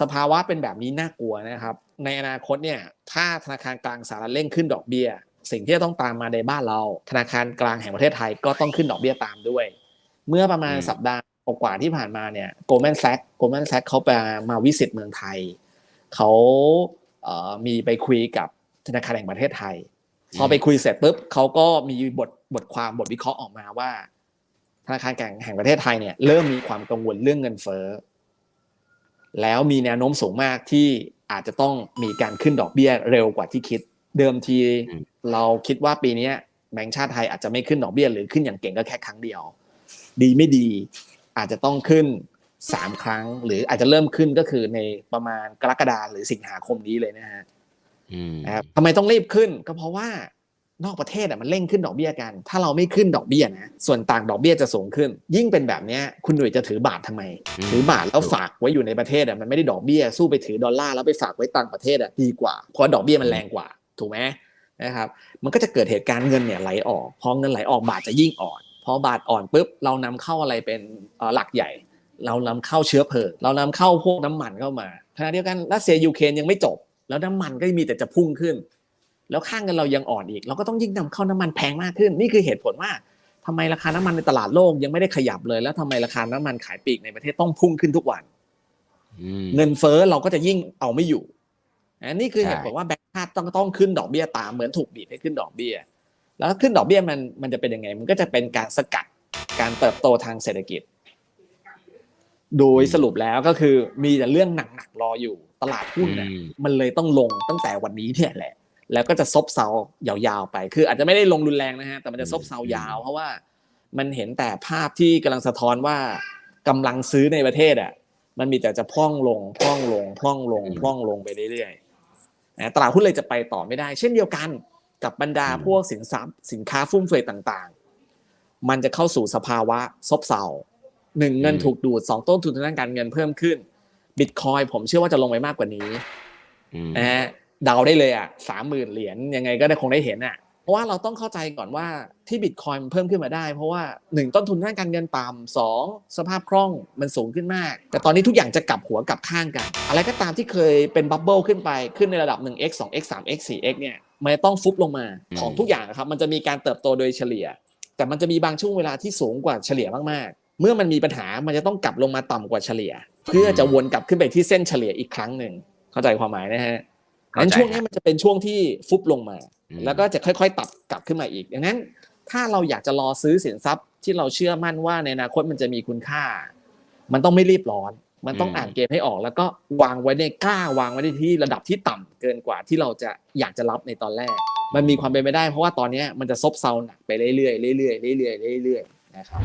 สภาวะเป็นแบบนี้น่ากลัวนะครับ ในอนาคตเนี่ยถ้าธนาคารกลางสหรัฐเร่งขึ้นดอกเบี้ย สิ่งที่จะต้องตามมาในบ้านเรา ธนาคารกลางแห่งประเทศไทยก็ต้องขึ้นดอกเบี้ยตามด้วย เมื่อประมาณอืมสัปดาห์กว่าๆที่ผ่านมาเนี่ยโกลแมนแซกโกลแมนแซกเขาไปมาวิสิตเมืองไทยเขาเอ่อมีไปคุยกับธนาคารแห่งประเทศไทย พอไปคุยเสร็จปุ๊บเขาก็มีบทบทความบทวิเคราะห์ออกมาว่า ธนาคารกลางแห่งประเทศไทยเนี่ยเริ่มมีความกังวลเรื่องเงินเฟ้อ แล้วมีแนวโน้มสูงมากที่อาจจะต้องมีการขึ้นดอกเบี้ยเร็วกว่าที่คิด เดิมทีอืมเราคิดว่าปีเนี้ยแบงก์ชาติไทยอาจจะไม่ขึ้นดอกเบี้ยหรือขึ้นอย่างเก่งก็แค่ครั้งเดียว ดีไม่ดีอาจจะต้องขึ้นสามครั้ง หรืออาจจะเริ่มขึ้นก็คือในประมาณกรกฎาหรือสิงหาคมนี้เลยนะฮะอืมนะครับทำไมต้องรีบขึ้นก็เพราะว่า นอกประเทศอะมันเร่งขึ้นดอกเบี้ยกัน ถ้าเราไม่ขึ้นดอกเบี้ยนะ ส่วนต่างดอกเบี้ยจะสูงขึ้น ยิ่งเป็นแบบเนี้ยคุณหนุ่ยจะถือบาททำไม ถือบาทแล้วฝากไว้อยู่ในประเทศอะมันไม่ได้ดอกเบี้ยสู้ไปถือดอลลาร์แล้วไปฝากไว้ต่างประเทศอะดีกว่า เพราะดอกเบี้ยมันแรงกว่า ถูกไหมนะครับมันก็จะเกิดเหตุการณ์เงินเนี่ยไหลออกพอเงินไหลออกบาทจะยิ่งอ่อนพอบาทอ่อนปุ๊บเรานำเข้าอะไรเป็นเอ่อหลักใหญ่ เรานำเข้าเชื้อเพลิงเรานำเข้าพวกน้ำมันเข้ามาขณะเดียวกันรัสเซียยูเครนยังไม่จบ แล้วน้ำมันก็มีแต่จะพุ่งขึ้น แล้วค่าเงินเรายังอ่อนอีก เราก็ต้องยิ่งนำเข้าน้ำมันแพงมากขึ้น นี่คือเหตุผลว่าทำไมราคาน้ำมันในตลาดโลกยังไม่ได้ขยับเลย แล้วทำไมราคาน้ำมันขายปลีกในประเทศต้องพุ่งขึ้นทุกวันอืมเงินเฟ้อเราก็จะยิ่งเอาไม่อยู่อันนี้คือใช่เหตุผลว่าแบงก์ชาติต้องต้องขึ้นดอกเบี้ยตามเหมือนถูกบีบให้ขึ้นดอกเบี้ย แล้วขึ้นดอกเบี้ยมันมันจะเป็นยังไง มันก็จะเป็นการสกัดการเติบโตทางเศรษฐกิจ โดยสรุปแล้วก็คือมีแต่เรื่องหนักๆรออยู่ ตลาดหุ้นน่ะอืมมันเลยต้องลงตั้งแต่วันนี้เนี่ยแหละ แล้วก็จะซบเซายาวๆไป คืออาจจะไม่ได้ลงรุนแรงนะฮะ แต่มันจะซบเซายาว เพราะว่ามันเห็นแต่ภาพที่กำลังสะท้อนว่ากำลังซื้อในประเทศอะ มันมีแต่จะพร่องลง พร่องลง พร่องลง พร่องลงไปเรื่อยๆนะตลาดหุ้นเลยจะไปต่อไม่ได้ เช่นเดียวกันกับบรรดาพวกสินทรัพย์ สินค้าฟุ่มเฟือยต่างๆ มันจะเข้าสู่สภาวะซบเซาหนึ่งเงินถูกดูดสองต้นทุนทางด้านการเงินเพิ่มขึ้นบิตคอยผมเชื่อว่าจะลงไปมากกว่านี้อืมนะฮะ เดาได้เลยอะสามหมื่นเหรียญยังไงก็ได้คงได้เห็นอะเพราะว่าเราต้องเข้าใจก่อนว่าที่บิตคอยมันเพิ่มขึ้นมาได้ เพราะว่าหนึ่งต้นทุนด้านการเงินต่ำสองสภาพคล่องมันสูงขึ้นมาก แต่ตอนนี้ทุกอย่างจะกลับหัวกลับข้างกัน อะไรก็ตามที่เคยเป็นบับเบิลขึ้นไปขึ้นในระดับ 1x 2x 3x 4x เนี่ยมันจะต้องฟุบลงมาอืมของทุกอย่างนะครับมันจะมีการเติบโตโดยเฉลี่ย แต่มันจะมีบางช่วงเวลาที่สูงกว่าเฉลี่ยมากๆ เมื่อมันมีปัญหามันจะต้องกลับลงมาต่ำกว่าเฉลี่ย เพื่อจะวนกลับขึ้นไปที่เส้นเฉลี่ยอีกครั้งหนึ่งเข้าใจความหมายนะฮะ เข้างั้นใจช่วงนี้มันจะเป็นช่วงที่ฟุบลงมาอืมแล้วก็จะค่อยๆ ตัดกลับขึ้นมาอีก ดังนั้นถ้าเราอยากจะรอซื้อสินทรัพย์ที่เราเชื่อมั่นว่าในอนาคตมันจะมีคุณค่า มันต้องไม่รีบร้อน มันต้องอ่านเกมให้ออก แล้วก็วางไว้ในกล้าวางไว้ในที่ระดับที่ต่ำเกินกว่าที่เราจะอยากจะรับในตอนแรก มันมีความเป็นไปได้ เพราะว่าตอนนี้มันจะซบเซาหนักไปเรื่อยๆเรื่อยๆเรื่อยๆเรื่อยๆนะครับ